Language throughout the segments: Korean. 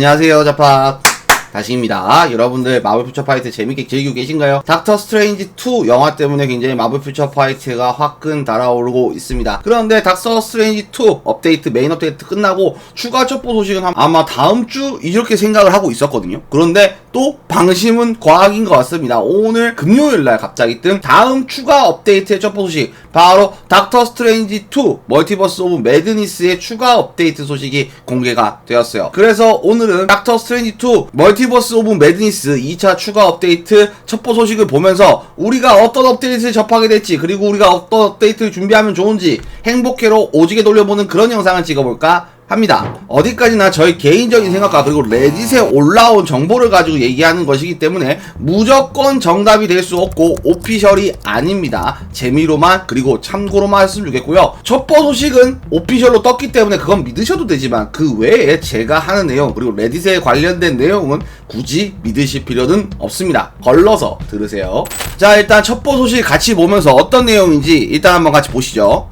안녕하세요, 자팍. 다시입니다. 여러분들 마블 퓨처 파이트 재밌게 즐기고 계신가요? 닥터 스트레인지 2 영화 때문에 굉장히 마블 퓨처 파이트가 화끈 달아오르고 있습니다. 그런데 닥터 스트레인지 2 업데이트 메인 업데이트 끝나고 추가 첩보 소식은 아마 다음 주 이렇게 생각을 하고 있었거든요. 그런데 또 방심은 과학인 것 같습니다. 오늘 금요일 날 갑자기 뜬 다음 추가 업데이트의 첩보 소식 바로 닥터 스트레인지 2 멀티버스 오브 매드니스의 추가 업데이트 소식이 공개가 되었어요. 그래서 오늘은 닥터 스트레인지 2 멀티 버스 오브 매드니스 2차 추가 업데이트 첩보 소식을 보면서 우리가 어떤 업데이트를 접하게 될지 그리고 우리가 어떤 업데이트를 준비하면 좋은지 행복회로 오지게 돌려보는 그런 영상을 찍어볼까 합니다. 어디까지나 저희 개인적인 생각과 그리고 레딧에 올라온 정보를 가지고 얘기하는 것이기 때문에 무조건 정답이 될 수 없고 오피셜이 아닙니다. 재미로만 그리고 참고로만 했으면 좋겠고요. 첩보 소식은 오피셜로 떴기 때문에 그건 믿으셔도 되지만 그 외에 제가 하는 내용 그리고 레딧에 관련된 내용은 굳이 믿으실 필요는 없습니다. 걸러서 들으세요. 자 일단 첩보 소식 같이 보면서 어떤 내용인지 일단 한번 같이 보시죠.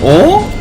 어?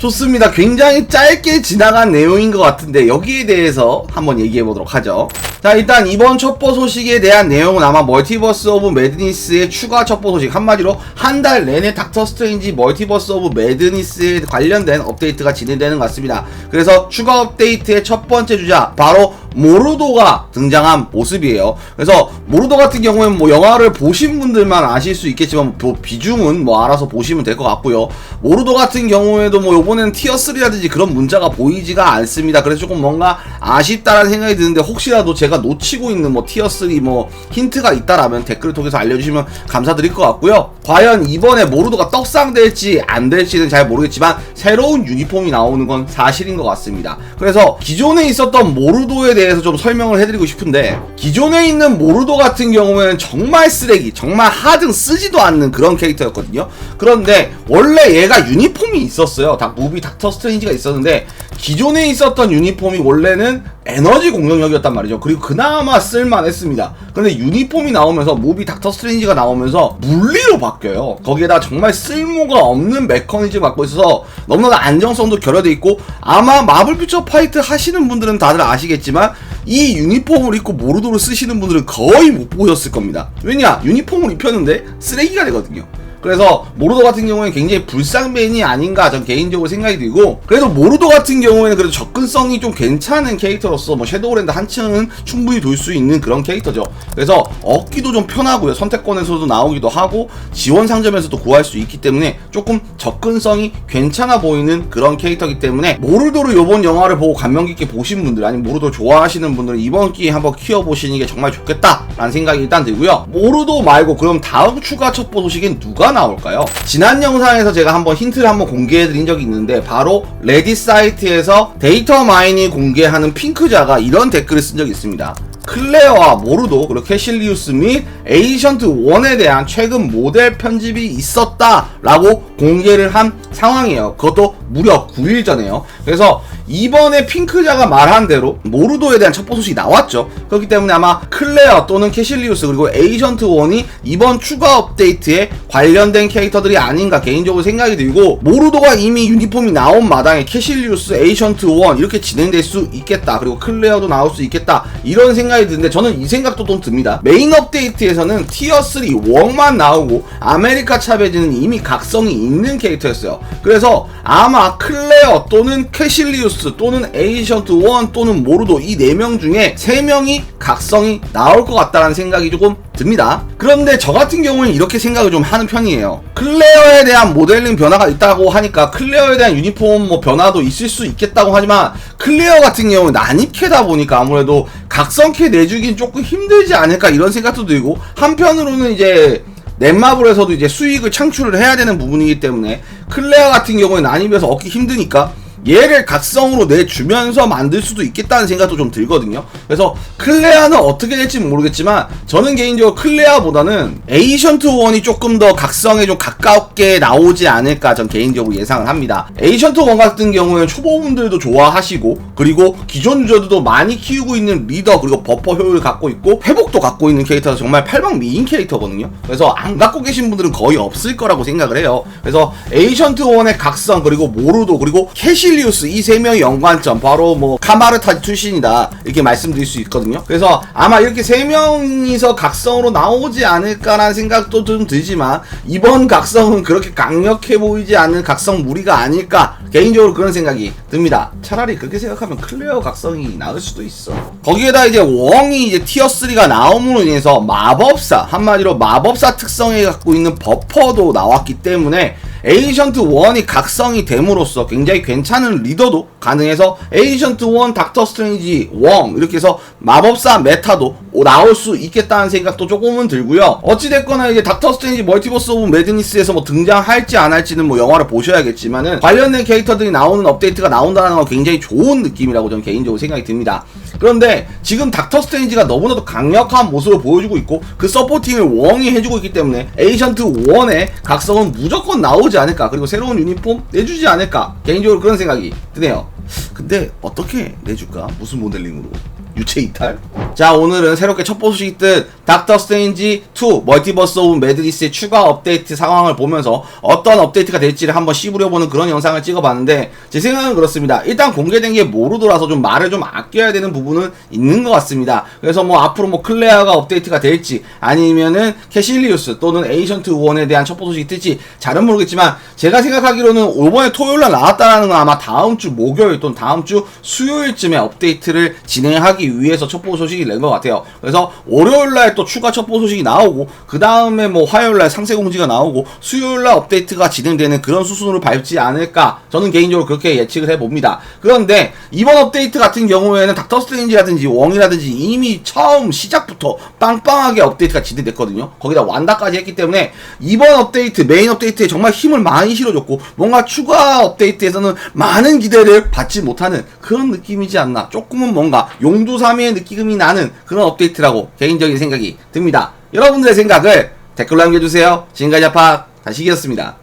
좋습니다. 굉장히 짧게 지나간 내용인 것 같은데 여기에 대해서 한번 얘기해 보도록 하죠. 자 일단 이번 첩보 소식에 대한 내용은 아마 멀티버스 오브 매드니스의 추가 첩보 소식 한마디로 한 달 내내 닥터 스트레인지 멀티버스 오브 매드니스에 관련된 업데이트가 진행되는 것 같습니다. 그래서 추가 업데이트의 첫 번째 주자 바로 모르도가 등장한 모습이에요. 그래서 모르도 같은 경우에는 뭐 영화를 보신 분들만 아실 수 있겠지만 뭐 비중은 뭐 알아서 보시면 될 것 같고요. 모르도 같은 경우에도 뭐 요번엔 티어 3라든지 그런 문자가 보이지가 않습니다. 그래서 조금 뭔가 아쉽다라는 생각이 드는데 혹시라도 제가 놓치고 있는 뭐 티어 3 뭐 힌트가 있다라면 댓글을 통해서 알려주시면 감사드릴 것 같고요. 과연 이번에 모르도가 떡상될지 안 될지는 잘 모르겠지만 새로운 유니폼이 나오는 건 사실인 것 같습니다. 그래서 기존에 있었던 모르도에 대해서 좀 설명을 해드리고 싶은데 기존에 있는 모르도 같은 경우에는 정말 쓰레기, 정말 하등 쓰지도 않는 그런 캐릭터였거든요. 그런데 원래 얘가 유니폼이 있었어요. 다 무비 닥터 스트레인지가 있었는데 기존에 있었던 유니폼이 원래는 에너지 공격력이었단 말이죠. 그리고 그나마 쓸만했습니다. 그런데 유니폼이 나오면서 무비 닥터 스트레인지가 나오면서 물리로 바뀌어요. 거기에다 정말 쓸모가 없는 메커니즘 갖고 있어서 너무나 안정성도 결여돼 있고 아마 마블 퓨처 파이트 하시는 분들은 다들 아시겠지만 이 유니폼을 입고 모르도를 쓰시는 분들은 거의 못 보셨을 겁니다. 왜냐? 유니폼을 입혔는데 쓰레기가 되거든요. 그래서 모르도 같은 경우에 굉장히 불쌍맨이 아닌가 전 개인적으로 생각이 들고 그래도 모르도 같은 경우에는 그래도 접근성이 좀 괜찮은 캐릭터로서 뭐 섀도우랜드 한층은 충분히 돌 수 있는 그런 캐릭터죠. 그래서 얻기도 좀 편하고요. 선택권에서도 나오기도 하고 지원 상점에서도 구할 수 있기 때문에 조금 접근성이 괜찮아 보이는 그런 캐릭터이기 때문에 모르도를 요번 영화를 보고 감명 깊게 보신 분들 아니면 모르도 좋아하시는 분들은 이번 기회에 한번 키워보시는 게 정말 좋겠다라는 생각이 일단 들고요. 모르도 말고 그럼 다음 추가 첩보 소식엔 누가 나올까요? 지난 영상에서 제가 한번 힌트를 한번 공개해드린 적이 있는데 바로 레딧 사이트에서 데이터 마이닝 공개하는 핑크자가 이런 댓글을 쓴 적이 있습니다. 클레어와 모르도 그리고 캐실리우스 및 에이션트 1에 대한 최근 모델 편집이 있었다라고 공개를 한 상황이에요. 그것도 무려 9일 전에요. 그래서 이번에 핑크자가 말한 대로 모르도에 대한 첩보 소식이 나왔죠. 그렇기 때문에 아마 클레어 또는 캐실리우스 그리고 에이전트 1이 이번 추가 업데이트에 관련된 캐릭터들이 아닌가 개인적으로 생각이 들고 모르도가 이미 유니폼이 나온 마당에 캐실리우스, 에이전트 1 이렇게 진행될 수 있겠다. 그리고 클레어도 나올 수 있겠다. 이런 생각이 드는데 저는 이 생각도 좀 듭니다. 메인 업데이트에서는 티어 3 웡만 나오고 아메리카 차베즈는 이미 각성이 있는 캐릭터였어요. 그래서 아마 클레어 또는 캐실리우스 또는 에이션트 1 또는 모르도 이 네 명 중에 세 명이 각성이 나올 것 같다는 생각이 조금 듭니다. 그런데 저 같은 경우는 이렇게 생각을 좀 하는 편이에요. 클레어에 대한 모델링 변화가 있다고 하니까 클레어에 대한 유니폼 뭐 변화도 있을 수 있겠다고 하지만 클레어 같은 경우는 난입캐다 보니까 아무래도 각성캐 내주긴 조금 힘들지 않을까 이런 생각도 들고 한편으로는 이제 넷마블에서도 이제 수익을 창출을 해야 되는 부분이기 때문에 클레어 같은 경우에 난입에서 얻기 힘드니까 얘를 각성으로 내주면서 만들 수도 있겠다는 생각도 좀 들거든요. 그래서 클레아는 어떻게 될지 모르겠지만 저는 개인적으로 클레아보다는 에이션트 원이 조금 더 각성에 좀 가깝게 나오지 않을까 전 개인적으로 예상을 합니다. 에이션트 원 같은 경우에는 초보분들도 좋아하시고 그리고 기존 유저들도 많이 키우고 있는 리더 그리고 버퍼 효율을 갖고 있고 회복도 갖고 있는 캐릭터가 정말 팔방 미인 캐릭터거든요. 그래서 안 갖고 계신 분들은 거의 없을 거라고 생각을 해요. 그래서 에이션트 원의 각성 그리고 모르도 그리고 캐 실리우스 이 세 명의 연관점 바로 뭐 카마르타 출신이다 이렇게 말씀드릴 수 있거든요. 그래서 아마 이렇게 세 명이서 각성으로 나오지 않을까라는 생각도 좀 들지만 이번 각성은 그렇게 강력해 보이지 않는 각성 무리가 아닐까 개인적으로 그런 생각이 듭니다. 차라리 그렇게 생각하면 클레어 각성이 나을 수도 있어. 거기에다 이제 웡이 이제 티어 3가 나옴으로 인해서 마법사 한마디로 마법사 특성에 갖고 있는 버퍼도 나왔기 때문에 에이전트 1이 각성이 됨으로써 굉장히 괜찮은 리더도 가능해서 에이전트 1, 닥터 스트레인지, 웡 이렇게 해서 마법사 메타도 나올 수 있겠다는 생각도 조금은 들고요. 어찌됐거나 이제 닥터 스트레인지 멀티버스 오브 매드니스에서 뭐 등장할지 안 할지는 뭐 영화를 보셔야겠지만은 관련된 캐릭터들이 나오는 업데이트가 나온다는 건 굉장히 좋은 느낌이라고 저는 개인적으로 생각이 듭니다. 그런데 지금 닥터 스트레인지가 너무나도 강력한 모습을 보여주고 있고 그 서포팅을 웡이 해주고 있기 때문에 에이전트 1의 각성은 무조건 나오지 않을까? 그리고 새로운 유니폼 내주지 않을까? 개인적으로 그런 생각이 드네요. 근데 어떻게 내줄까? 무슨 모델링으로? 유체 이탈? 자 오늘은 새롭게 첫 소식이 뜬 닥터 스트레인지 2 멀티버스 오브 매드니스의 추가 업데이트 상황을 보면서 어떤 업데이트가 될지를 한번 씹으려보는 그런 영상을 찍어봤는데 제 생각은 그렇습니다. 일단 공개된 게 모르더라서 좀 말을 좀 아껴야 되는 부분은 있는 것 같습니다. 그래서 뭐 앞으로 뭐 클레아가 업데이트가 될지 아니면은 캐실리우스 또는 에이션트 1에 대한 첩보 소식이 뜰지 잘은 모르겠지만 제가 생각하기로는 이번에 토요일날 나왔다는 건 아마 다음 주 목요일 또는 다음 주 수요일쯤에 업데이트를 진행하기 위해서 첩보 소식이 낸 것 같아요. 그래서 월요일날 또 추가 첩보 소식이 나오고 그 다음에 뭐 화요일날 상세 공지가 나오고 수요일날 업데이트가 진행되는 그런 수순으로 밟지 않을까 저는 개인적으로 그렇게 예측을 해봅니다. 그런데 이번 업데이트 같은 경우에는 닥터 스트레인지라든지 웡이라든지 이미 처음 시작부터 빵빵하게 업데이트가 진행됐거든요. 거기다 완다까지 했기 때문에 이번 업데이트 메인 업데이트에 정말 힘을 많이 실어줬고 뭔가 추가 업데이트에서는 많은 기대를 받지 못하는 그런 느낌이지 않나 조금은 뭔가 용두사미의 느낌이 나는 그런 업데이트라고 개인적인 생각이 듭니다. 여러분들의 생각을 댓글로 남겨주세요. 지금까지 아파 다시기였습니다.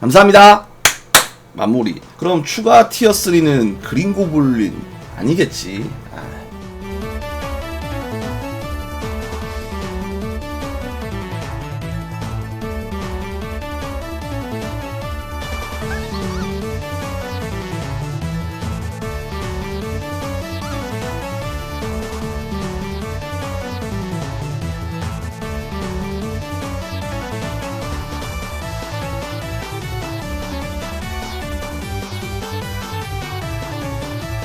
감사합니다. 마무리. 그럼 추가 티어 3는 그린 고블린 아니겠지.